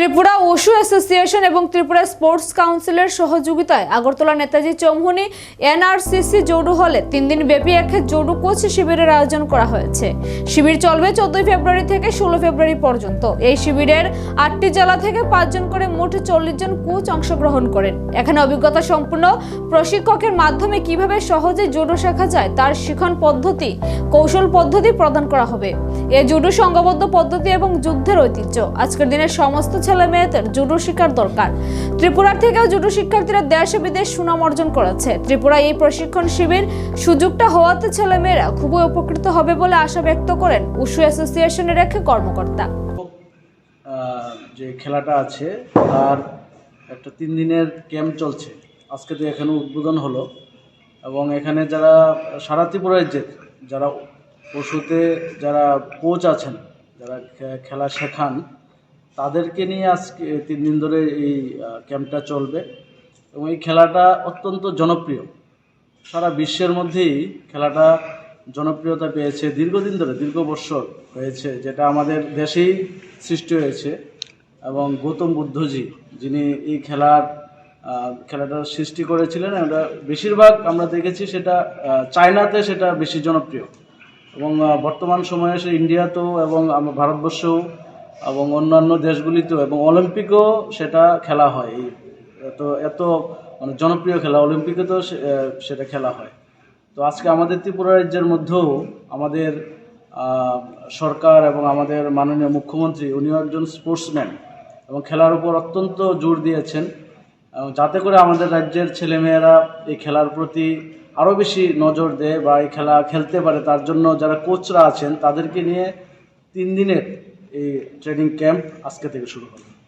Tripura ওশু association এবং Tripura sports কাউন্সিলের সহযোগিতায় আগরতলা নেতাজি চৌমুহনী এনআরসিসি জৌডু হলে তিন দিন ব্যাপী এক জৌডু কোচ শিবিরের আয়োজন করা হয়েছে। শিবির চলবে চোদ্দই ফেব্রুয়ারি থেকে ষোলো ফেব্রুয়ারি পর্যন্ত। এই শিবিরের আটটি জেলা থেকে পাঁচজন করে মোট চল্লিশ জন কোচ অংশগ্রহণ করেন। এখানে অভিজ্ঞতা সম্পূর্ণ প্রশিক্ষকের মাধ্যমে কীভাবে সহজে জুডো শেখা যায় তার শিখন পদ্ধতি, কৌশল পদ্ধতি প্রদান করা হবে। এ জুডো সংঘবদ্ধ পদ্ধতি এবং যুদ্ধের ঐতিহ্য। আজকের দিনের সমস্ত ছেলে মেয়েদের জুডো শিক্ষার দরকার। ত্রিপুরার থেকেও জুডো শিক্ষার্থীরা দেশে বিদেশ সুনাম অর্জন করেছে। ত্রিপুরায় এই প্রশিক্ষণ শিবির সুযোগটা হওয়াতে ছেলে মেয়েরা খুবই উপকৃত হবে বলে আশা ব্যক্ত করেন উশু অ্যাসোসিয়েশনের এক কর্মকর্তা। যে খেলাটা আছে, তার একটা তিন দিনের ক্যাম্প চলছে। আজকে তো এখানে উদ্বোধন হলো। এবং এখানে যারা, সারা ত্রিপুরায় যে, যারা পশুতে যারা কোচ আছেন, যারা খেলা শেখান তাদেরকে নিয়ে আজকে তিন দিন ধরে এই ক্যাম্পটা চলবে। এবং এই খেলাটা অত্যন্ত জনপ্রিয়। সারা বিশ্বের মধ্যেই খেলাটা জনপ্রিয়তা পেয়েছে দীর্ঘদিন ধরে, দীর্ঘ বৎসর হয়েছে, যেটা আমাদের দেশেই সৃষ্টি হয়েছে। এবং গৌতম বুদ্ধজি, যিনি এই খেলার খেলাটার সৃষ্টি করেছিলেন, আমরা বেশিরভাগ আমরা দেখেছি সেটা চায়নাতে সেটা বেশি জনপ্রিয়। এবং বর্তমান সময়ে সে ইন্ডিয়াতেও এবং আমার ভারতবর্ষেও এবং অন্যান্য দেশগুলিতেও, এবং অলিম্পিকও সেটা খেলা হয়। এই এত এত মানে জনপ্রিয় খেলা, অলিম্পিকে তো সেটা খেলা হয়। তো আজকে আমাদের ত্রিপুরা রাজ্যের মধ্যেও আমাদের সরকার এবং আমাদের মাননীয় মুখ্যমন্ত্রী, উনিও একজন স্পোর্টসম্যান এবং খেলার উপর অত্যন্ত জোর দিয়েছেন। যাতে করে আমাদের রাজ্যের ছেলেমেয়েরা এই খেলার প্রতি আরও বেশি নজর দেয় বা এই খেলা খেলতে পারে, তার জন্য যারা কোচরা আছেন, তাদেরকে নিয়ে তিন দিনের এই ট্রেনিং ক্যাম্প আজকে থেকে শুরু হবে।